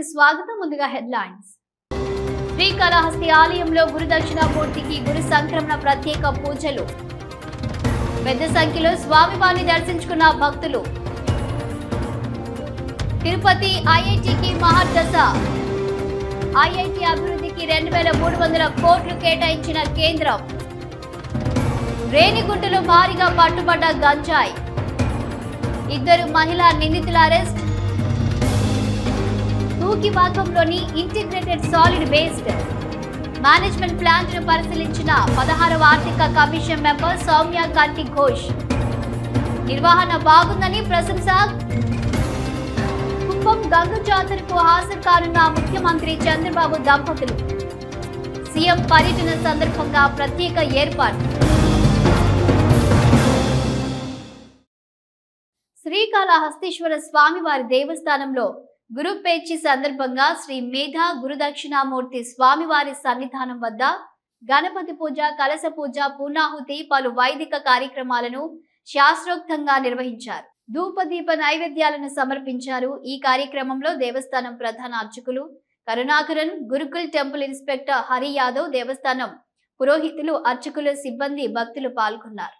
కి స్వాగతం ముందుగా హెడ్లైన్స్. శ్రీకాళహస్తి ఆలయంలో గురు గురు సంక్రమణ ప్రత్యేక పూజలు. పెద్ద సంఖ్యలో స్వామివారిని దర్శించుకున్న భక్తులు. తిరుపతి ఐఐటికి మహర్దశ. ఐఐటి అభివృద్ధికి రెండు వేల మూడు వందల కోట్లు కేటాయించిన కేంద్రం. రేణిగుంటలో భారీగా పట్టుబడ్డ గంజాయి. ఇద్దరు మహిళా నిందితుల అరెస్ట్. తూకివాకంలోని ఇంటిగ్రేటెడ్ సాలిడ్ వేస్ట్. మేనేజ్మెంట్ ప్లాంట్ను పరిశీలించిన పదహారవ ఆర్థిక కమిషన్ మెంబర్ సౌమ్య కాంతి ఘోష్. నిర్వహణ బాగుందని ప్రశంస. కుప్పం గంగ జాతరకు హాజరు కానున్న ముఖ్యమంత్రి చంద్రబాబు దంపతులు. సీఎం పర్యటన సందర్భంగా ప్రత్యేక ఏర్పాటు. శ్రీకాళహస్తీశ్వర స్వామివారి దేవస్థానంలో గురు పేర్చి సందర్భంగా శ్రీ మేధా గురుదక్షిణామూర్తి స్వామివారి సన్నిధానం వద్ద గణపతి పూజ కలస పూజ పూర్ణాహుతి పలు వైదిక కార్యక్రమాలను శాస్త్రోక్తంగా నిర్వహించారు. ధూపదీప నైవేద్యాలను సమర్పించారు. ఈ కార్యక్రమంలో దేవస్థానం ప్రధాన అర్చకులు కరుణాకరన్ గురుకుల్ టెంపుల్ ఇన్స్పెక్టర్ హరి యాదవ్ దేవస్థానం పురోహితులు అర్చకులు సిబ్బంది భక్తులు పాల్గొన్నారు.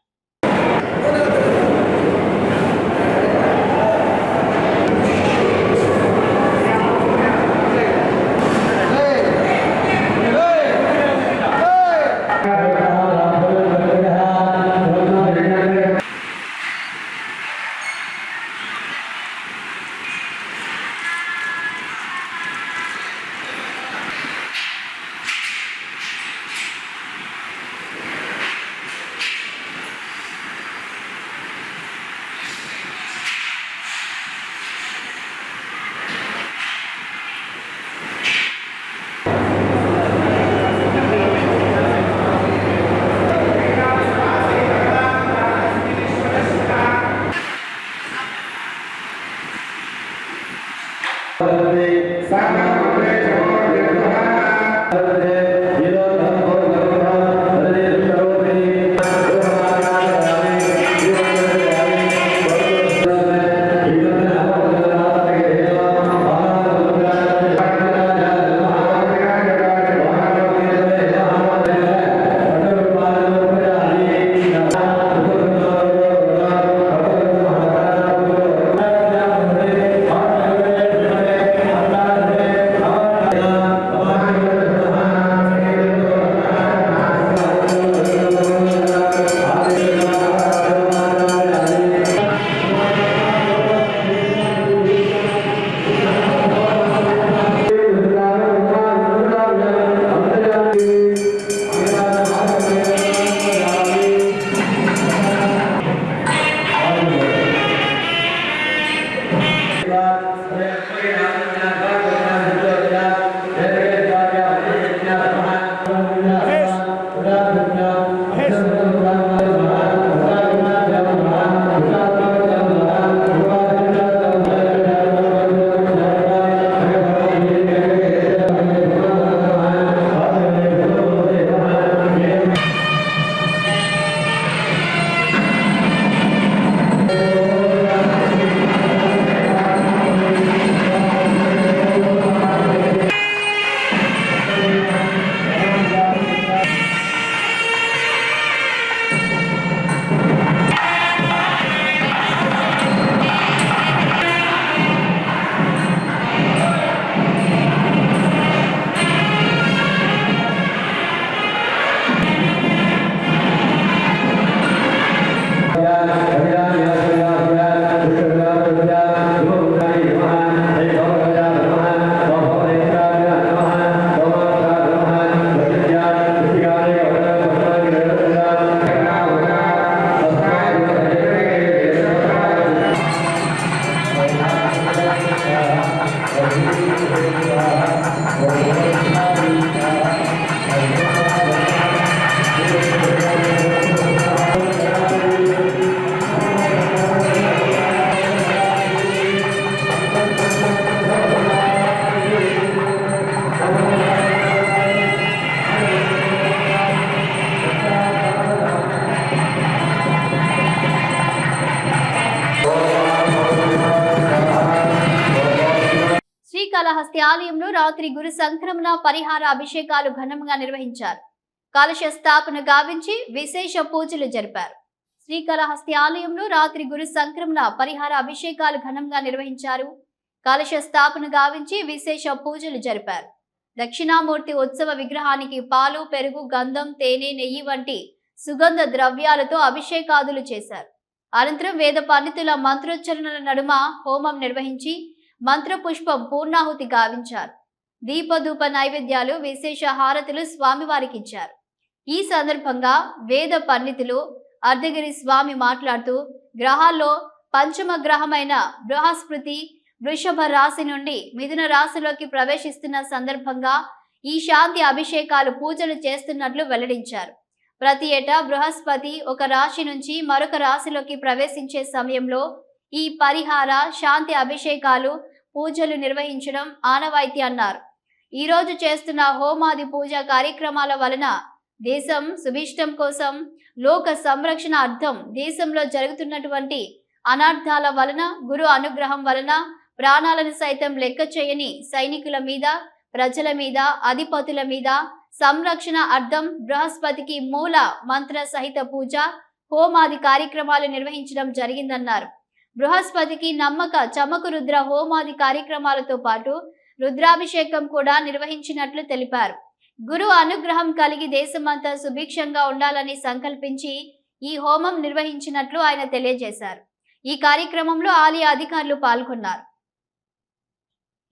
అభిషేకాలు ఘనంగా నిర్వహించారు. కలశ స్థాపన గావించి విశేష పూజలు జరిపారు. శ్రీకాళహస్తి ఆలయంలో రాత్రి గురు సంక్రమణ పరిహార అభిషేకాలు ఘనంగా నిర్వహించారు. కలశ స్థాపన గావించి విశేష పూజలు జరిపారు. దక్షిణామూర్తి ఉత్సవ విగ్రహానికి పాలు పెరుగు గంధం తేనె నెయ్యి వంటి సుగంధ ద్రవ్యాలతో అభిషేకాదులు చేశారు. అనంతరం వేద పండితుల మంత్రోచ్చరణల నడుమ హోమం నిర్వహించి మంత్రపుష్పం పూర్ణాహుతి గావించారు. దీపధూప నైవేద్యాలు విశేష హారతులు స్వామివారికి ఇచ్చారు. ఈ సందర్భంగా వేద పండితులు అర్ధగిరి స్వామి మాట్లాడుతూ గ్రహాల్లో పంచమ గ్రహమైన బృహస్పతి వృషభ రాశి నుండి మిథున రాశిలోకి ప్రవేశిస్తున్న సందర్భంగా ఈ శాంతి అభిషేకాలు పూజలు చేస్తున్నట్లు వెల్లడించారు. ప్రతి ఏటా బృహస్పతి ఒక రాశి నుంచి మరొక రాశిలోకి ప్రవేశించే సమయంలో ఈ పరిహార శాంతి అభిషేకాలు పూజలు నిర్వహించడం ఆనవాయితీ అన్నారు. ఈ రోజు చేస్తున్న హోమాది పూజ కార్యక్రమాల వలన దేశం సుభిష్టం కోసం లోక సంరక్షణ అర్థం దేశంలో జరుగుతున్నటువంటి అనర్థాల వలన గురు అనుగ్రహం వలన ప్రాణాలను సైతం లెక్క చేయని సైనికుల మీద ప్రజల మీద అధిపతుల మీద సంరక్షణ అర్థం బృహస్పతికి మూల మంత్ర సహిత పూజ హోమాది కార్యక్రమాలు నిర్వహించడం జరిగిందన్నారు. బృహస్పతికి నమ్మక చమకు రుద్ర హోమాది కార్యక్రమాలతో పాటు రుద్రాభిషేకం కూడా నిర్వహించినట్లు తెలిపారు. గురు అనుగ్రహం కలిగి దేశమంతా సుభిక్షంగా ఉండాలని సంకల్పించి ఈ హోమం నిర్వహించినట్లు ఆయన తెలియజేశారు. ఈ కార్యక్రమంలో ఆలయ అధికారులు పాల్గొన్నారు.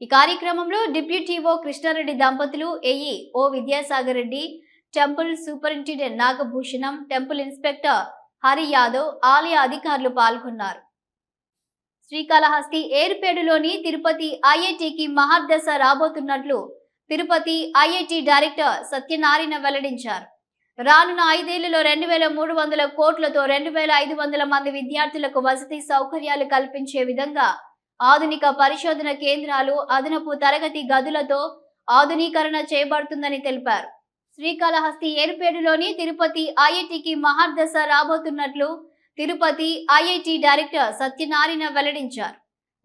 ఈ కార్యక్రమంలో డిప్యూటీఓ కృష్ణారెడ్డి దంపతులు AEO Vidyasagar Reddy temple superintendent Nagabhushanam temple inspector Hari Yadav ఆలయ అధికారులు పాల్గొన్నారు. శ్రీకాళహస్తి ఏర్పేడులోని తిరుపతి ఐఐటికి మహాదశ రాబోతున్నట్లు తిరుపతి ఐఐటి డైరెక్టర్ సత్యనారాయణ వెల్లడించారు. రానున్న ఐదేళ్ళలో రెండు వేల మూడు వందల కోట్లతో రెండు వేల ఐదు వందల మంది విద్యార్థులకు వసతి సౌకర్యాలు కల్పించే విధంగా ఆధునిక పరిశోధన కేంద్రాలు అదనపు తరగతి గదులతో ఆధునీకరణ చేయబడుతుందని తెలిపారు. శ్రీకాళహస్తి ఏర్పేడులోని తిరుపతి ఐఐటికి మహాదశ రాబోతున్నట్లు తిరుపతి ఐఐటి డైరెక్టర్ సత్యనారాయణ వెల్లడించారు.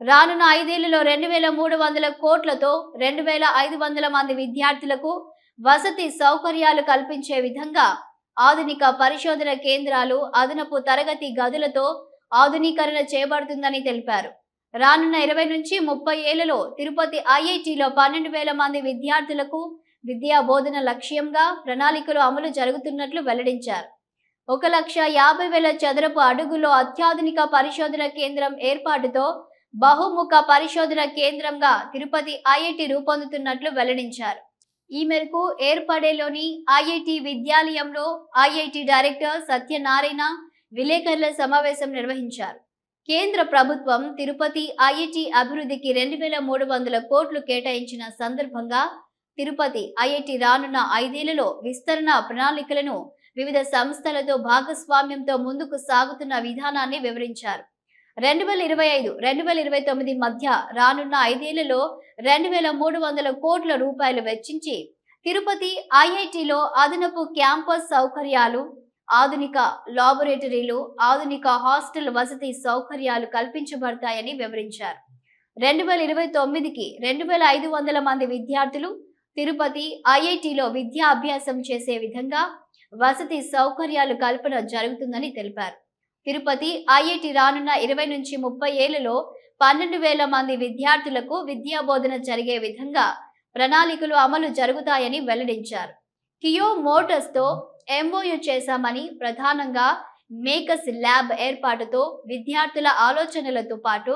రానున్న ఐదేళ్ళలో రెండు వేల మూడు వందల కోట్లతో రెండు వేల ఐదు వందల మంది విద్యార్థులకు వసతి సౌకర్యాలు కల్పించే విధంగా ఆధునిక పరిశోధన కేంద్రాలు అదనపు తరగతి గదులతో ఆధునీకరణ చేయబడుతుందని తెలిపారు. రానున్న ఇరవై నుంచి ముప్పై ఏళ్ళలో తిరుపతి ఐఐటిలో పన్నెండు వేల మంది విద్యార్థులకు విద్యా బోధన లక్ష్యంగా ప్రణాళికలు అమలు జరుగుతున్నట్లు వెల్లడించారు. ఒక లక్ష యాభై వేల చదరపు అడుగులో అత్యాధునిక పరిశోధన కేంద్రం ఏర్పాటుతో బహుముఖ పరిశోధన కేంద్రంగా తిరుపతి ఐఐటి రూపొందుతున్నట్లు వెల్లడించారు. ఈ మేరకు ఏర్పడేలోని ఐఐటి విద్యాలయంలో ఐఐటి డైరెక్టర్ సత్యనారాయణ విలేకరుల సమావేశం నిర్వహించారు. కేంద్ర ప్రభుత్వం తిరుపతి ఐఐటి అభివృద్ధికి రెండు వేల మూడు వందల కోట్లు కేటాయించిన సందర్భంగా తిరుపతి ఐఐటి రానున్న ఐదేళ్ళలో విస్తరణ ప్రణాళికలను వివిధ సంస్థలతో భాగస్వామ్యంతో ముందుకు సాగుతున్న విధానాన్ని వివరించారు. రెండు వేల ఇరవై ఐదు రెండు వేల ఇరవై తొమ్మిది మధ్య రానున్న ఐదేళ్ళలో రెండు వేల మూడు వందల కోట్ల రూపాయలు వెచ్చించి తిరుపతి ఐఐటిలో అదనపు క్యాంపస్ సౌకర్యాలు ఆధునిక లాబొరేటరీలు ఆధునిక హాస్టల్ వసతి సౌకర్యాలు కల్పించబడతాయని వివరించారు. రెండు వేల ఇరవై తొమ్మిదికి రెండు వేల ఐదు వందల మంది విద్యార్థులు తిరుపతి ఐఐటిలో విద్యా అభ్యాసం చేసే విధంగా వసతి సౌకర్యాలు కల్పన జరుగుతుందని తెలిపారు. తిరుపతి ఐఐటి రానున్న ఇరవై నుంచి ముప్పై ఏళ్ళలో పన్నెండు వేల మంది విద్యార్థులకు విద్యా బోధన జరిగే విధంగా ప్రణాళికలు అమలు జరుగుతాయని వెల్లడించారు. కియో మోటార్స్తో ఎంఓయు చేశామని ప్రధానంగా మేకస్ ల్యాబ్ ఏర్పాటుతో విద్యార్థుల ఆలోచనలతో పాటు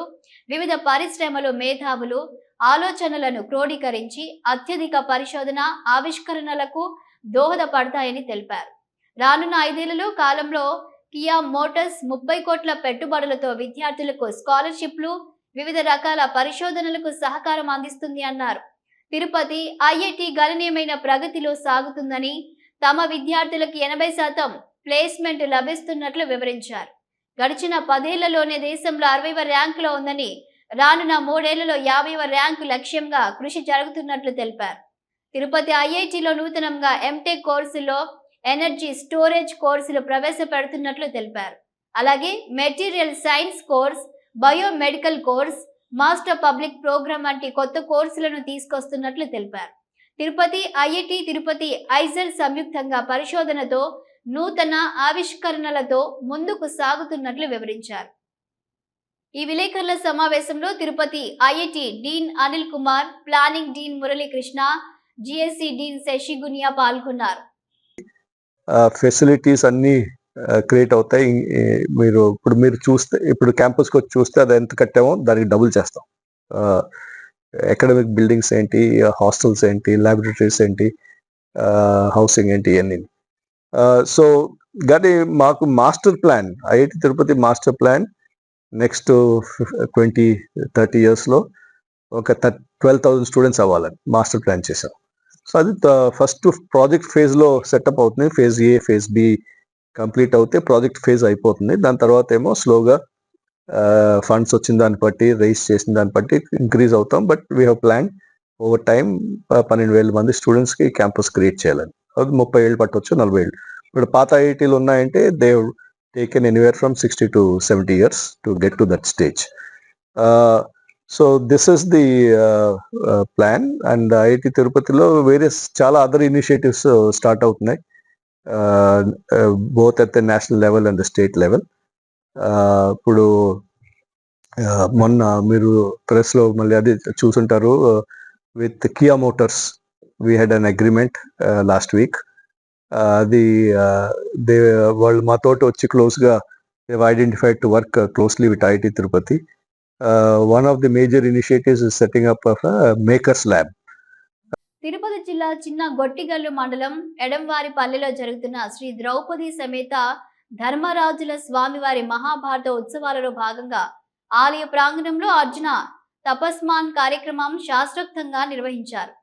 వివిధ పరిశ్రమలు మేధావులు ఆలోచనలను క్రోడీకరించి అత్యధిక పరిశోధన ఆవిష్కరణలకు దోహదపడతాయని తెలిపారు. రానున్న ఐదేళ్ళలో కాలంలో కియా మోటార్స్ ముప్పై కోట్ల పెట్టుబడులతో విద్యార్థులకు స్కాలర్షిప్లు వివిధ రకాల పరిశోధనలకు సహకారం అందిస్తుంది అన్నారు. తిరుపతి ఐఐటి గణనీయమైన ప్రగతిలో సాగుతుందని తమ విద్యార్థులకు ఎనభై శాతం ప్లేస్మెంట్ లభిస్తున్నట్లు వివరించారు. గడిచిన పదేళ్ళలోనే దేశంలో అరవైవ ర్యాంకులో ఉందని రానున్న మూడేళ్ళలో యాభైవ ర్యాంకు లక్ష్యంగా కృషి జరుగుతున్నట్లు తెలిపారు. తిరుపతి ఐఐటిలో నూతనంగా ఎంటెక్ కోర్సులో ఎనర్జీ స్టోరేజ్ కోర్సులు ప్రవేశపెడుతున్నట్లు తెలిపారు. అలాగే material science course biomedical course master public programme వంటి కొత్త కోర్సులను తీసుకొస్తున్నట్లు తెలిపారు. తిరుపతి ఐఐటి తిరుపతి ఐజల్ సంయుక్తంగా పరిశోధనతో నూతన ఆవిష్కరణలతో ముందుకు సాగుతున్నట్లు వివరించారు. ఈ విలేకరుల సమావేశంలో Tirupati IIT dean Anil Kumar planning dean Muralikrishna GSC dean Sashi Guniya పాల్గొన్నారు. ఫెసిలిటీస్ అన్నీ క్రియేట్ అవుతాయి. మీరు ఇప్పుడు మీరు చూస్తే ఇప్పుడు క్యాంపస్కి వచ్చి చూస్తే అది ఎంత కట్టామో దానికి డబుల్ చేస్తాం. అకాడమిక్ బిల్డింగ్స్ ఏంటి హాస్టల్స్ ఏంటి ల్యాబొరేటరీస్ ఏంటి హౌసింగ్ ఏంటి ఇవన్నీ. సో కానీ మాకు master plan IIT Tirupati master plan next twenty thirty ఇయర్స్లో ఒక థర్ ట్వెల్వ్ థౌజండ్ స్టూడెంట్స్ అవ్వాలని మాస్టర్ ప్లాన్ చేసాం సో అది ఫస్ట్ ప్రాజెక్ట్ ఫేజ్లో సెటప్ అవుతుంది. Phase A phase B complete అవుతే ప్రాజెక్ట్ ఫేజ్ అయిపోతుంది. దాని తర్వాత ఏమో స్లోగా ఫండ్స్ వచ్చిన దాన్ని బట్టి రైస్ చేసిన దాన్ని బట్టి ఇంక్రీజ్ అవుతాం. But we have plan over time పన్నెండు వేల మంది స్టూడెంట్స్కి క్యాంపస్ క్రియేట్ చేయాలని. అది ముప్పై ఏళ్ళు పట్టవచ్చు నలభై ఏళ్ళు. ఇప్పుడు పాత ఐఐటీలు ఉన్నాయంటే they taken anywhere from sixty to seventy years to get to that stage so this is the plan and IIT తిరుపతిలో వేరియస్ చాలా అదర్ ఇనిషియేటివ్స్ స్టార్ట్ అవుతున్నాయి both at the national level and the state level ఇప్పుడు uh, మొన్న మీరు ప్రెస్లో మళ్ళీ అది చూసుంటారు with Kia Motors we had an agreement last week అది దే వాళ్ళు మాతోటి వచ్చి క్లోజ్గా they've identified to work closely with IIT Tirupati one of the major initiatives setting up of makers lab Tirupati జిల్లా చిన్న గొట్టిగల్లు మండలం ఎడంవారిపల్లెలో జరుగుతున్న శ్రీ ద్రౌపది సమేత ధర్మరాజుల స్వామివారి మహాభారత ఉత్సవాలలో భాగంగా ఆలయ ప్రాంగణంలో అర్జున తపస్మాన్ కార్యక్రమం శాస్త్రోక్తంగా నిర్వహించారు.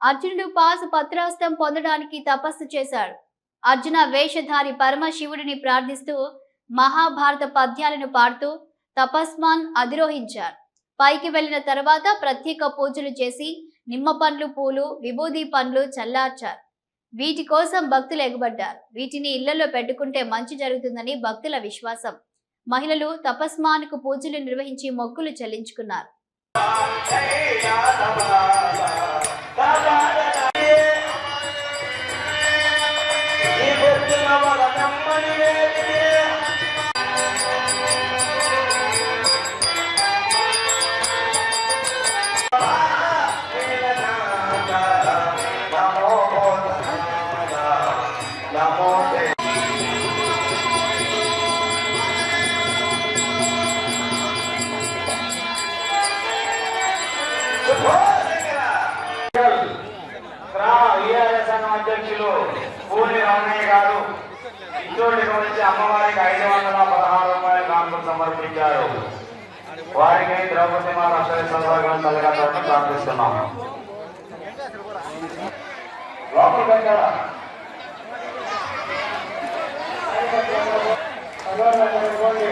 అర్జునుడు పాసు పత్రాస్తం పొందడానికి తపస్సు చేశాడు. అర్జున వేషధారి పరమశివుడిని ప్రార్థిస్తూ మహాభారత పద్యాలను పాడుతూ తపస్మాన్ అధిరోహించారు. పైకి వెళ్ళిన తర్వాత ప్రత్యేక పూజలు చేసి నిమ్మ పండ్లు పూలు విభూది పండ్లు చల్లార్చారు. వీటి కోసం భక్తులు ఎగబడ్డారు. వీటిని ఇళ్ళలో పెట్టుకుంటే మంచి జరుగుతుందని భక్తుల విశ్వాసం. మహిళలు తపస్మానుకు పూజలు నిర్వహించి మొక్కులు చెల్లించుకున్నారు. రూపాయల సమర్పించారు. వారికి ద్రౌపది మాత అక్షర సంవర్గం తల్లిదండ్రులను ప్రార్థిస్తున్నాం లోపలికి వెళ్ళారా? ఎగురుపల్లి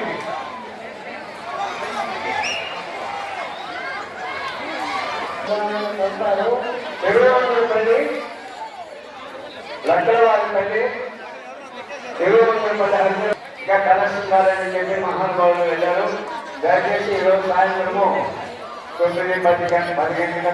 ఇంకా కలెక్షన్ కాదని చెప్పి మహానుభావులు వెళ్ళారు. దయచేసి ఈరోజు సాయంత్రము తొమ్మిది పది గంట పది గంటల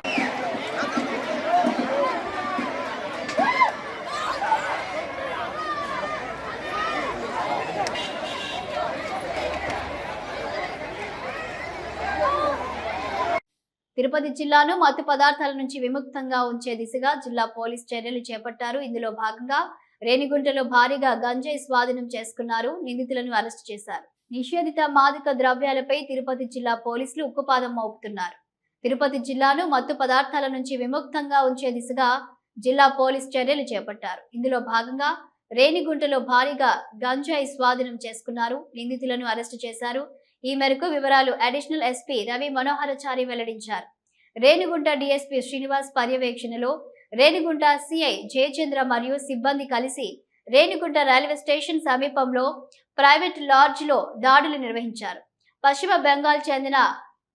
తిరుపతి జిల్లాను మత్తు పదార్థాల నుంచి విముక్తంగా ఉంచే దిశగా జిల్లా పోలీస్ చర్యలు చేపట్టారు. ఇందులో భాగంగా రేణిగుంటలో భారీగా గంజాయి స్వాధీనం చేసుకున్నారు. నిందితులను అరెస్టు చేశారు. నిషేధిత మాదక ద్రవ్యాలపై తిరుపతి జిల్లా పోలీసులు ఉక్కుపాదం మోపుతున్నారు. తిరుపతి జిల్లాను మత్తు పదార్థాల నుంచి విముక్తంగా ఉంచే దిశగా జిల్లా పోలీస్ చర్యలు చేపట్టారు. ఇందులో భాగంగా రేణిగుంటలో భారీగా గంజాయి స్వాధీనం చేసుకున్నారు. నిందితులను అరెస్టు చేశారు. ఈ మేరకు వివరాలు అడిషనల్ ఎస్పీ రవి మనోహరచారి వెల్లడించారు. రేణిగుంట డిఎస్పీ శ్రీనివాస్ పర్యవేక్షణలో రేణిగుంట సిఐ జయచంద్ర మరియు సిబ్బంది కలిసి రేణిగుంట రైల్వే స్టేషన్ సమీపంలో ప్రైవేట్ లాడ్జ్లో దాడులు నిర్వహించారు. పశ్చిమ బెంగాల్ చెందిన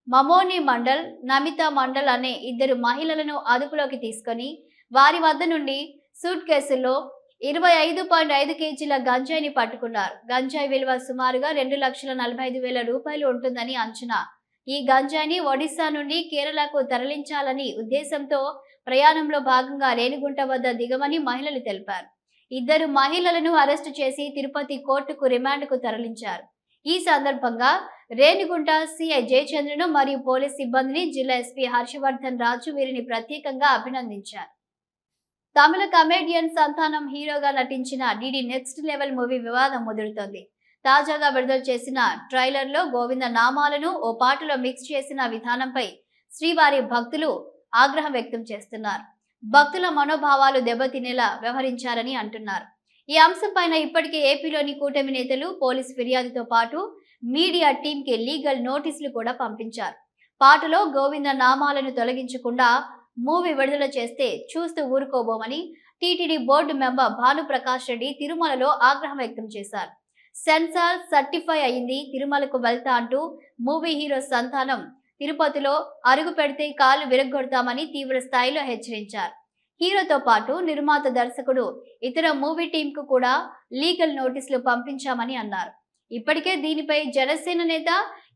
మమోని మండల్ నమిత మండల్ అనే ఇద్దరు మహిళలను అదుపులోకి తీసుకొని వారి వద్ద నుండి సూట్ కేసుల్లో ఇరవై ఐదు పాయింట్ ఐదు కేజీల గంజాయిని పట్టుకున్నారు. గంజాయి విలువ సుమారుగా రెండు లక్షల నలభై ఐదు వేల రూపాయలు ఉంటుందని అంచనా ఈ గంజాయిని ఒడిశా నుండి కేరళకు తరలించాలని ఉద్దేశంతో ప్రయాణంలో భాగంగా రేణిగుంట వద్ద దిగమని మహిళలు తెలిపారు. ఇద్దరు మహిళలను అరెస్టు చేసి తిరుపతి కోర్టుకు రిమాండ్కు తరలించారు. ఈ సందర్భంగా రేణిగుంట సిఐ జయచంద్రను మరియు పోలీస్ సిబ్బందిని జిల్లా ఎస్పీ హర్షవర్ధన్ రాజు వీరిని ప్రత్యేకంగా అభినందించారు. తమిళ కమేడియన్ సంతానం హీరోగా నటించిన డిడి నెక్స్ట్ లెవెల్ మూవీ వివాదం ముదురుతోంది. తాజాగా విడుదల చేసిన ట్రైలర్లో గోవింద నామాలను ఓ పాటలో మిక్స్ చేసిన విధానంపై శ్రీవారి భక్తులు ఆగ్రహం వ్యక్తం చేస్తున్నారు. భక్తుల మనోభావాలు దెబ్బతినేలా వ్యవహరించారని అంటున్నారు. ఈ అంశంపైన ఇప్పటికే ఏపీలోని కూటమి నేతలు పోలీస్ ఫిర్యాదుతో పాటు మీడియా టీంకి లీగల్ నోటీసులు కూడా పంపించారు. పాటలో గోవింద నామాలను తొలగించకుండా మూవీ విడుదల చేస్తే చూస్తూ ఊరుకోబోమని TTD board member Bhanuprakash Reddy తిరుమలలో ఆగ్రహం వ్యక్తం చేశారు. సెన్సార్ సర్టిఫై అయింది. తిరుమలకు వెళ్తా అంటూ మూవీ హీరో సంతానం తిరుపతిలో అరుగు పెడితే కాలు విరగొడతామని తీవ్ర స్థాయిలో హెచ్చరించారు. హీరోతో పాటు నిర్మాత దర్శకుడు ఇతర మూవీ టీంకు కూడా లీగల్ నోటీసులు పంపించామని అన్నారు. ఇప్పటికే దీనిపై జనసేన నేత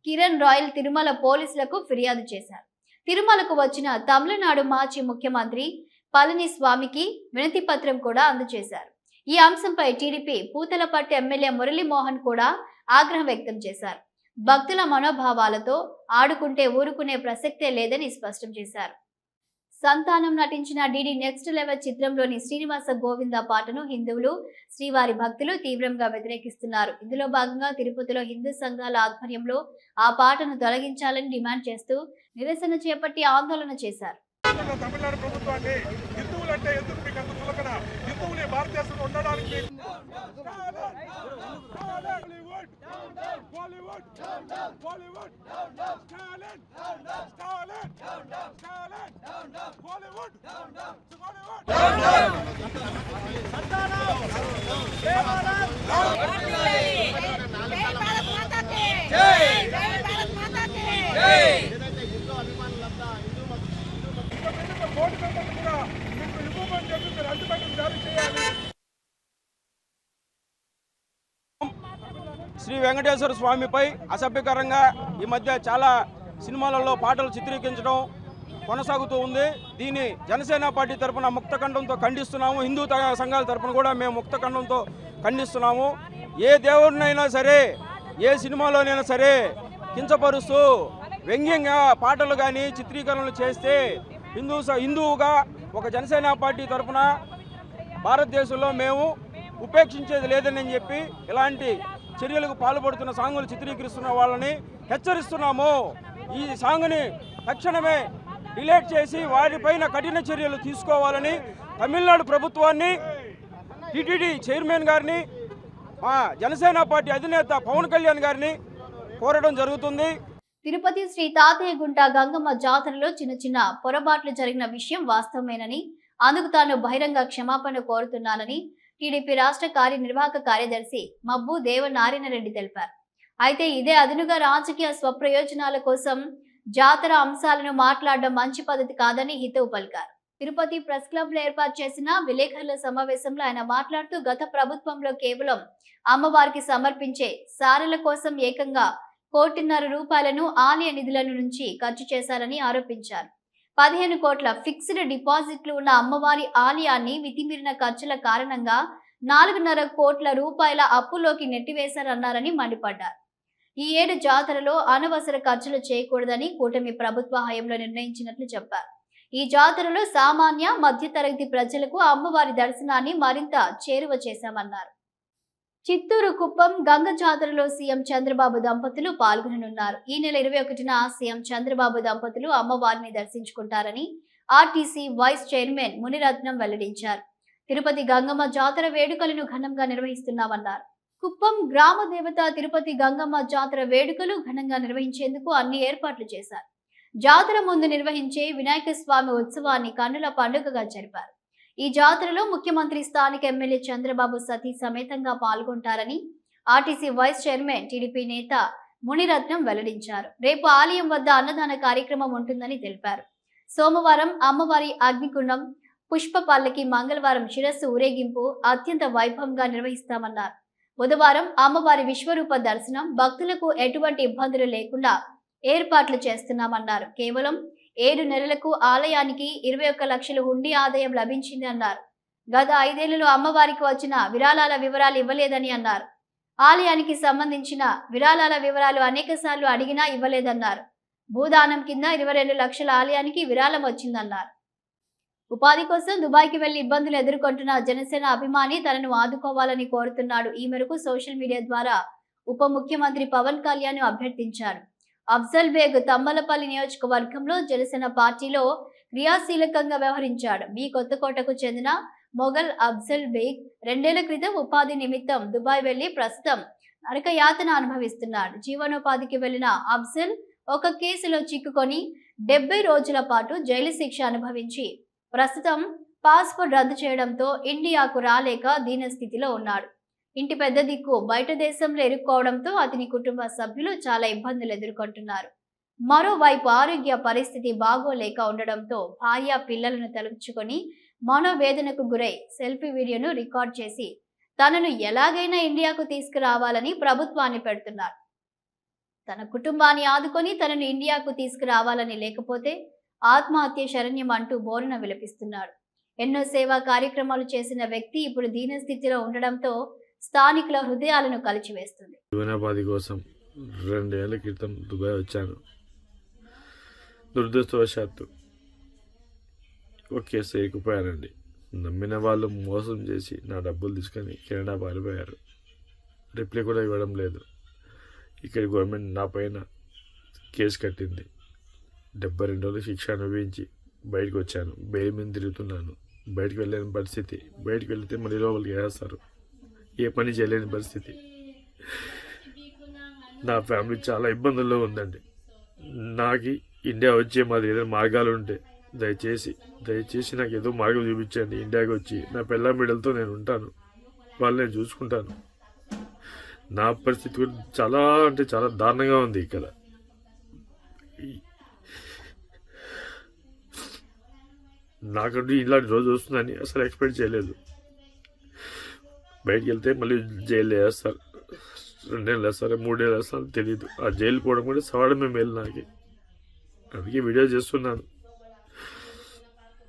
కిరణ్ రాయల్ తిరుమల పోలీసులకు ఫిర్యాదు చేశారు. తిరుమలకు వచ్చిన తమిళనాడు మాజీ ముఖ్యమంత్రి పళనిస్వామికి వినతి పత్రం కూడా అందజేశారు. ఈ అంశంపై టీడీపీ పూతలపట్టు ఎమ్మెల్యే మురళీమోహన్ కూడా ఆగ్రహం వ్యక్తం చేశారు. భక్తుల మనోభావాలతో ఆడుకుంటే ఊరుకునే ప్రసక్తే లేదని స్పష్టం చేశారు. సంతానం నటించిన డిడి నెక్స్ట్ లెవెల్ చిత్రంలోని శ్రీనివాస గోవింద పాటను హిందువులు శ్రీవారి భక్తులు తీవ్రంగా వ్యతిరేకిస్తున్నారు. ఇందులో భాగంగా తిరుపతిలో హిందూ సంఘాల ఆధ్వర్యంలో ఆ పాటను తొలగించాలని డిమాండ్ చేస్తూ నిరసన చేపట్టి ఆందోళన చేశారు. హిందువుని భారతదేశంలో ఉండడానికి అభిమానులంతా హిందూ హిందూ కూడా జారీ చేయాలి. శ్రీ వెంకటేశ్వర స్వామిపై అసభ్యకరంగా ఈ మధ్య చాలా సినిమాలలో పాటలు చిత్రీకరించడం కొనసాగుతూ ఉంది. దీన్ని జనసేన పార్టీ తరపున ముక్తఖండంతో ఖండిస్తున్నాము. హిందూ త- సంఘాల తరపున కూడా మేము ముక్తఖండంతో ఖండిస్తున్నాము. ఏ దేవుడినైనా సరే ఏ సినిమాలోనైనా సరే కించపరుస్తూ వ్యంగ్యంగా పాటలు కానీ చిత్రీకరణలు చేస్తే హిందూ హిందువుగా ఒక జనసేన పార్టీ తరపున భారతదేశంలో మేము ఉపేక్షించేది లేదని చెప్పి ఇలాంటి చర్యలకు పాల్పడుతున్న సాంగులు చిత్రీకరిస్తున్న వాళ్ళని హెచ్చరిస్తున్నాము. ఈ సాంగ్ని తక్షణమే డిలేట్ చేసి వారిపైన కఠిన చర్యలు తీసుకోవాలని తమిళనాడు ప్రభుత్వాన్ని టిటిడి చైర్మన్ గారిని మా జనసేన పార్టీ అధినేత పవన్ కళ్యాణ్ గారిని కోరడం జరుగుతుంది. తిరుపతి శ్రీ తాతయ్య గుంట గంగమ్మ జాతరలో చిన్న చిన్న పొరపాట్లు జరిగిన విషయం వాస్తవమేనని అందుకు తాను బహిరంగ క్షమాపణ కోరుతున్నానని టీడీపీ రాష్ట్ర కార్యనిర్వాహక కార్యదర్శి మబ్బు దేవనారాయణ రెడ్డి తెలిపారు. అయితే ఇదే అదునుగా రాజకీయ స్వప్రయోజనాల కోసం జాతర అంశాలను మాట్లాడడం మంచి పద్ధతి కాదని హితవు పలికారు. తిరుపతి ప్రెస్ క్లబ్లో ఏర్పాటు చేసిన విలేకరుల సమావేశంలో ఆయన మాట్లాడుతూ గత ప్రభుత్వంలో కేవలం అమ్మవారికి సమర్పించే సారల కోసం ఏకంగా కోటిన్నర రూపాయలను ఆలయ నిధుల నుంచి ఖర్చు చేశారని ఆరోపించారు. పదిహేను కోట్ల ఫిక్స్డ్ డిపాజిట్లు ఉన్న అమ్మవారి ఆలయాన్ని మితిమీరిన ఖర్చుల కారణంగా నాలుగున్నర కోట్ల రూపాయల అప్పులోకి నెట్టివేశారన్నారని మండిపడ్డారు. ఈ ఏడు జాతరలో అనవసర ఖర్చులు చేయకూడదని కూటమి ప్రభుత్వ హయంలో నిర్ణయించినట్లు చెప్పారు. ఈ జాతరలో సామాన్య మధ్యతరగతి ప్రజలకు అమ్మవారి దర్శనాన్ని మరింత చేరువ చేశామన్నారు. చిత్తూరు కుప్పం గంగ జాతరలో సీఎం చంద్రబాబు దంపతులు పాల్గొననున్నారు. ఈ నెల ఇరవై ఒకటిన సీఎం చంద్రబాబు దంపతులు అమ్మవారిని దర్శించుకుంటారని ఆర్టీసీ వైస్ చైర్మన్ మునిరత్నం వెల్లడించారు. తిరుపతి గంగమ్మ జాతర వేడుకలను ఘనంగా నిర్వహిస్తున్నామన్నారు. కుప్పం గ్రామ దేవత తిరుపతి గంగమ్మ జాతర వేడుకలు ఘనంగా నిర్వహించేందుకు అన్ని ఏర్పాట్లు చేశారు. జాతర ముందు నిర్వహించే వినాయక స్వామి ఉత్సవాన్ని కన్నుల పండుగగా జరిపారు. ఈ జాతరలో ముఖ్యమంత్రి స్థానిక ఎమ్మెల్యే చంద్రబాబు సతీ సమేతంగా పాల్గొంటారని ఆర్టీసీ వైస్ చైర్మన్ టీడీపీ నేత మునిరత్నం వెల్లడించారు. రేపు ఆలయం వద్ద అన్నదాన కార్యక్రమం ఉంటుందని తెలిపారు. సోమవారం అమ్మవారి అగ్నికుండం పుష్ప పల్లకి మంగళవారం శిరస్సు ఊరేగింపు అత్యంత వైభవంగా నిర్వహిస్తామన్నారు. బుధవారం అమ్మవారి విశ్వరూప దర్శనం భక్తులకు ఎటువంటి ఇబ్బందులు లేకుండా ఏర్పాట్లు చేస్తున్నామన్నారు. కేవలం ఏడు నెలలకు ఆలయానికి ఇరవై ఒక్క లక్షలు హుండీ ఆదాయం లభించింది అన్నారు. గత ఐదేళ్ళలో అమ్మవారికి వచ్చిన విరాళాల వివరాలు ఇవ్వలేదని అన్నారు. ఆలయానికి సంబంధించిన విరాళాల వివరాలు అనేక సార్లు అడిగినా ఇవ్వలేదన్నారు. భూదానం కింద ఇరవై రెండు లక్షల ఆలయానికి విరాళం వచ్చిందన్నారు. ఉపాధి కోసం దుబాయ్కి వెళ్ళి ఇబ్బందులు ఎదుర్కొంటున్న జనసేన అభిమాని తనను ఆదుకోవాలని కోరుతున్నాడు. ఈ మేరకు సోషల్ మీడియా ద్వారా ఉప ముఖ్యమంత్రి పవన్ కళ్యాణ్ అభ్యర్థించారు. అఫ్జల్ బేగ్ తమ్మలపల్లి నియోజకవర్గంలో జనసేన పార్టీలో క్రియాశీలకంగా వ్యవహరించాడు. బి కొత్తకోటకు చెందిన మొఘల్ అఫ్జల్ బేగ్ రెండేళ్ళ క్రితం ఉపాధి నిమిత్తం దుబాయ్ వెళ్ళి ప్రస్తుతం నరక యాతన అనుభవిస్తున్నాడు. జీవనోపాధికి వెళ్ళిన అఫ్జల్ ఒక కేసులో చిక్కుకొని డెబ్బై రోజుల పాటు జైలు శిక్ష అనుభవించి ప్రస్తుతం పాస్పోర్ట్ రద్దు చేయడంతో ఇండియాకు రాలేక దీన స్థితిలో ఉన్నాడు. ఇంటి పెద్ద దిక్కు బయట దేశంలో ఇరుక్కోవడంతో అతని కుటుంబ సభ్యులు చాలా ఇబ్బందులు ఎదుర్కొంటున్నారు. మరోవైపు ఆరోగ్య పరిస్థితి బాగోలేక ఉండడంతో భార్య పిల్లలను తలుచుకొని మనోవేదనకు గురై సెల్ఫీ వీడియోను రికార్డ్ చేసి తనను ఎలాగైనా ఇండియాకు తీసుకురావాలని ప్రభుత్వాన్ని పెడుతున్నారు. తన కుటుంబాన్ని ఆదుకొని తనను ఇండియాకు తీసుకురావాలని లేకపోతే ఆత్మహత్య శరణ్యం అంటూ బోరున విలపిస్తున్నాడు ఎన్నో సేవా కార్యక్రమాలు చేసిన వ్యక్తి ఇప్పుడు దీనస్థితిలో ఉండడంతో స్థానికుల హృదయాలను కలిచివేస్తుంది. జీవనోపాధి కోసం రెండేళ్ళ క్రితం దుబాయ్ వచ్చాను. దురదృష్టవశాత్తు ఓకే కేసు ఎక్కిపోయానండి నమ్మిన వాళ్ళు మోసం చేసి నా డబ్బులు తీసుకొని కెనడా పారిపోయారు. రిప్లై కూడా ఇవ్వడం లేదు. ఇక్కడ గవర్నమెంట్ నా పైన కేసు కట్టింది. డెబ్బై రెండు రోజులు శిక్ష అనుభవించి బయటకు వచ్చాను. బెయిల్ మీద తిరుగుతున్నాను. బయటకు వెళ్ళలేని పరిస్థితి. బయటకు వెళ్తే మళ్ళీ లోపలికి వేస్తారు ఏ పని చేయలేని పరిస్థితి. నా ఫ్యామిలీ చాలా ఇబ్బందుల్లో ఉందండి. నాకు ఇండియా వచ్చే మాది ఏదైనా మార్గాలు ఉంటే దయచేసి దయచేసి నాకు ఏదో మార్గం చూపించండి. ఇండియాకి వచ్చి నా పిల్ల బిడ్డలతో నేను ఉంటాను. వాళ్ళు నేను చూసుకుంటాను. నా పరిస్థితి కూడా చాలా అంటే చాలా దారుణంగా ఉంది ఇక్కడ. నాకంటూ ఇలాంటి రోజు వస్తుందని అసలు ఎక్స్పెక్ట్ చేయలేదు. బయటికి వెళ్తే మళ్ళీ జైలు వేస్తారు. రెండేళ్ళు వేస్తారు మూడేళ్ళు వేస్తారు తెలియదు ఆ జైలు పోవడం కూడా సవాడమే మేలు నాకు. అందుకే వీడియో చేస్తున్నాను.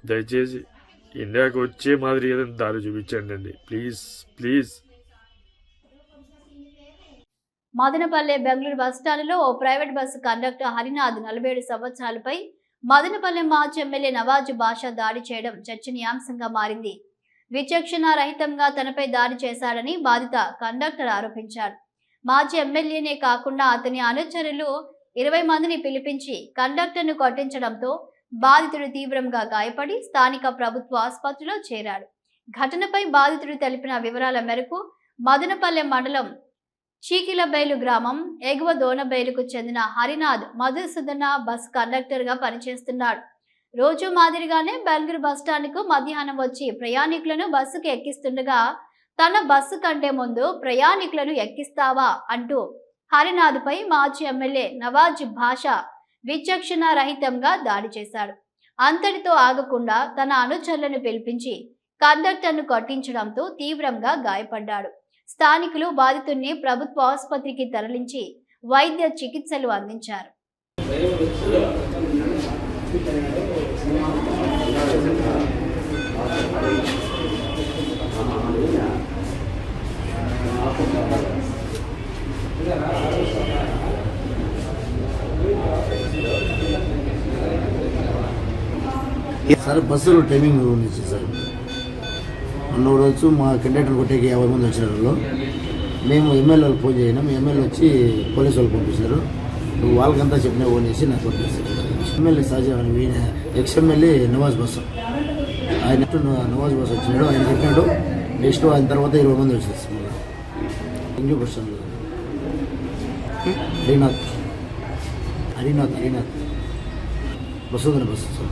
దయచేసి ఇండియాకి వచ్చే మాదిరి ఏదైనా దారి చూపించండి అండి. Please please. మదనపల్లె బెంగళూరు బస్టాండ్లో ఓ ప్రైవేట్ బస్సు కండక్టర్ హరినాథ్ నలభై ఏడు సంవత్సరాలపై మదనపల్లె మాజీ ఎమ్మెల్యే నవాజ్ బాషా దాడి చేయడం చర్చనీయాంశంగా మారింది. విచక్షణ రహితంగా తనపై దాడి చేశాడని బాధిత కండక్టర్ ఆరోపించారు. మాజీ ఎమ్మెల్యేనే కాకుండా అతని అనుచరులు ఇరవై మందిని పిలిపించి కండక్టర్ను కొట్టించడంతో బాధితుడు తీవ్రంగా గాయపడి స్థానిక ప్రభుత్వ ఆసుపత్రిలో చేరాడు. ఘటనపై బాధితుడు తెలిపిన వివరాల మేరకు మదనపల్లె మండలం చీకిలబైలు గ్రామం ఎగువ దోనబైలుకు చెందిన హరినాథ్ మధుసూదన బస్ కండక్టర్గా పనిచేస్తున్నాడు. రోజు మాదిరిగానే బెంగళూరు బస్టాండ్కు మధ్యాహ్నం వచ్చి ప్రయాణికులను బస్సుకు ఎక్కిస్తుండగా తన బస్సు కంటే ముందు ప్రయాణికులను ఎక్కిస్తావా? అంటూ హరినాథ్పై మాజీ ఎమ్మెల్యే నవాజ్ భాషా విచక్షణ రహితంగా దాడి చేశాడు. అంతటితో ఆగకుండా తన అనుచరులను పిలిపించి కండక్టర్ను కొట్టించడంతో తీవ్రంగా గాయపడ్డాడు. స్థానికులు బాధితుడిని ప్రభుత్వ ఆసుపత్రికి తరలించి వైద్య చికిత్సలు అందించారు. సార్ బస్సులో టైమింగ్ ఉంది సార్. మొన్న రోజు మా కండక్టర్ కొట్టేకి యాభై మంది వచ్చిన వాళ్ళు. మేము ఎమ్మెల్యే ఫోన్ చేయడం ఎమ్మెల్యే వచ్చి పోలీసు వాళ్ళు పంపించారు వాళ్ళకంతా చెప్పిన ఫోన్ చేసి నాకు పంపిస్తారు. ఎమ్మెల్యే సహజీవన్ ఈయన ఎక్స్ ఎమ్మెల్యే నవాజ్ బస్సు ఆయన నవాజ్ బస్ వచ్చినాడు ఆయన చెప్పినాడు. నెక్స్ట్ ఆయన తర్వాత ఇరవై మంది వచ్చారు sir ఇంగ్లీ bus Harinath. Harinath Harinath. Bus bus sir.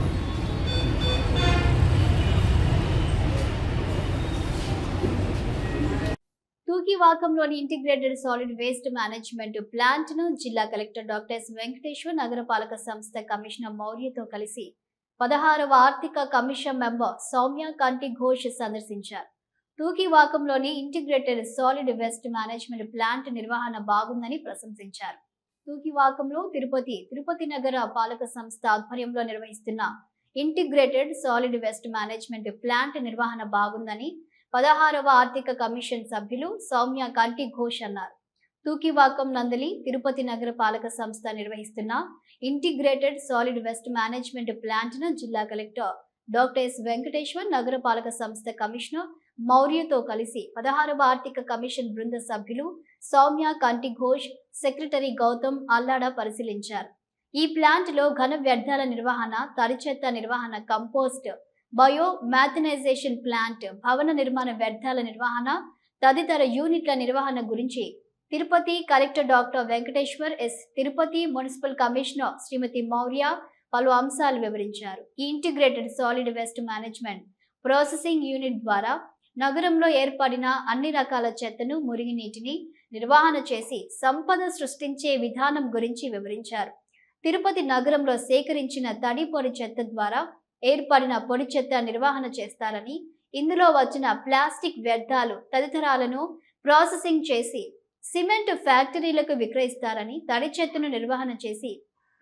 తూకివాకంలోని integrated solid waste management ప్లాంట్ను జిల్లా కలెక్టర్ డాక్టర్ ఎస్ వెంకటేశ్వర్ నగరపాలక సంస్థ కమిషనర్ మౌర్యతో కలిసి పదహారవ ఆర్థిక కమిషన్ మెంబర్ సౌమ్య కంటి ఘోష్ సందర్శించారు. తూకివాకంలోని integrated solid waste management plant నిర్వహణ బాగుందని ప్రశంసించారు. తూకివాకంలో తిరుపతి తిరుపతి నగర పాలక సంస్థ ఆధ్వర్యంలో నిర్వహిస్తున్న integrated solid waste management plant నిర్వహణ బాగుందని పదహారవ ఆర్థిక కమిషన్ సభ్యులు సౌమ్య కంటి ఘోష్ అన్నారు. తూకివాకం నందలి తిరుపతి నగర పాలక సంస్థ నిర్వహిస్తున్న ఇంటిగ్రేటెడ్ సాలిడ్ వేస్ట్ మేనేజ్మెంట్ ప్లాంట్ను జిల్లా కలెక్టర్ డాక్టర్ ఎస్ వెంకటేశ్వర్ నగర పాలక సంస్థ కమిషనర్ మౌర్యతో కలిసి పదహారవ ఆర్థిక కమిషన్ బృంద సభ్యులు సౌమ్య కంటి ఘోష్ సెక్రటరీ గౌతమ్ అల్లాడ పరిశీలించారు. ఈ ప్లాంట్లో ఘన వ్యర్థాల నిర్వహణ తడిచెత్త నిర్వహణ కంపోస్ట్ బయో మ్యాథనైజేషన్ ప్లాంట్ భవన నిర్మాణ వ్యర్థాల నిర్వహణ తదితర యూనిట్ల నిర్వహణ గురించి Tirupati collector doctor Venkateshwar S. Tirupati municipal commissioner Shrimati Maurya పలు అంశాలు వివరించారు. ఈ integrated solid waste management processing unit ద్వారా నగరంలో ఏర్పడిన అన్ని రకాల చెత్తను మురిగి నీటిని నిర్వహణ చేసి సంపద సృష్టించే విధానం గురించి వివరించారు. తిరుపతి నగరంలో సేకరించిన తడి పొడి చెత్త ద్వారా ఏర్పడిన పొడి చెత్త నిర్వహణ చేస్తారని ఇందులో వచ్చిన ప్లాస్టిక్ వ్యర్థాలు తదితరాలను ప్రాసెసింగ్ చేసి సిమెంట్ ఫ్యాక్టరీలకు విక్రయిస్తారని తడి చెత్తను నిర్వహణ చేసి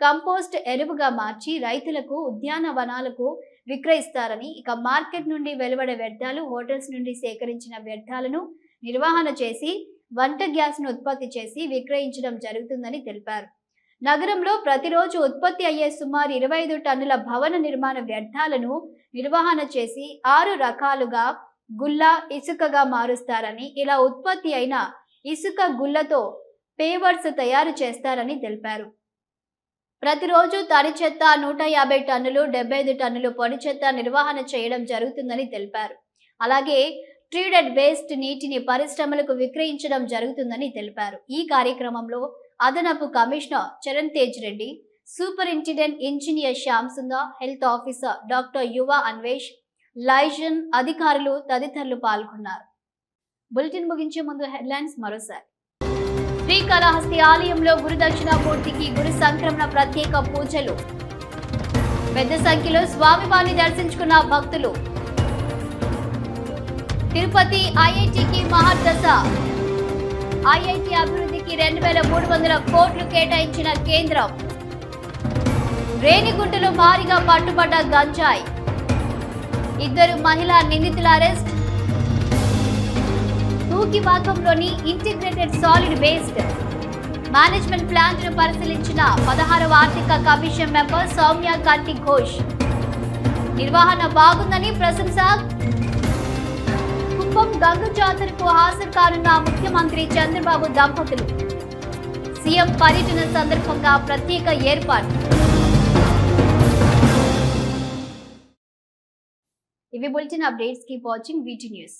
కంపోస్ట్ ఎరువుగా మార్చి రైతులకు ఉద్యానవనాలకు విక్రయిస్తారని ఇక మార్కెట్ నుండి వెలువడే వ్యర్థాలు హోటల్స్ నుండి సేకరించిన వ్యర్థాలను నిర్వహణ చేసి వంట గ్యాస్ను ఉత్పత్తి చేసి విక్రయించడం జరుగుతుందని తెలిపారు. నగరంలో ప్రతిరోజు ఉత్పత్తి అయ్యే సుమారు ఇరవై ఐదు టన్నుల భవన నిర్మాణ వ్యర్థాలను నిర్వహణ చేసి ఆరు రకాలుగా గుల్ల ఇసుకగా మారుస్తారని ఇలా ఉత్పత్తి అయిన ఇసుక గుల్లతో పేవర్స్ తయారు చేస్తారని తెలిపారు. ప్రతిరోజు తడి చెత్త నూట యాభై టన్నులు డెబ్బై ఐదు టన్నులు పొడి చెత్త నిర్వహణ చేయడం జరుగుతుందని తెలిపారు. అలాగే ట్రీడెడ్ వేస్ట్ నీటిని పరిశ్రమలకు విక్రయించడం జరుగుతుందని తెలిపారు. ఈ కార్యక్రమంలో అదనపు commissioner Charan Tej Reddy superintendent engineer Shyam Sundar health officer doctor Yuva Anvesh liaison అధికారులు తదితరులు పాల్గొన్నారు. బులెటిన్ ముగించే ముందు హెడ్లైన్స్ మరోసారి. శ్రీకాళహస్తి ఆలయంలో గురు దక్షిణామూర్తికి గురు సంక్రమణ ప్రత్యేక పూజలు. పెద్ద సంఖ్యలో స్వామివారిని దర్శించుకున్న భక్తులు. తిరుపతి ఐఐటికి మహర్దశ. ఐఐటి అభివృద్ధికి రెండు వేల మూడు వందల కోట్లు కేటాయించిన కేంద్రం. రేణిగుంటలో భారీగా పట్టుబడ్డ గంజాయి. ఇద్దరు మహిళా నిందితుల అరెస్ట్. తూకివాకంలోని ఇంటిగ్రేటెడ్ సాలిడ్ వేస్ట్. మేనేజ్మెంట్ ప్లాంట్ను పరిశీలించిన పదహారవ ఆర్థిక కమిషన్ మెంబర్ సౌమ్య కంటి ఘోష్. నిర్వహణ బాగుందని ప్రశంస గంగ జాతరకు హాజరు కానున్న ముఖ్యమంత్రి చంద్రబాబు దంపతులు. సీఎం పర్యటన సందర్భంగా ప్రత్యేక ఏర్పాటు. ఇవి bulletin updates keep watching VT news.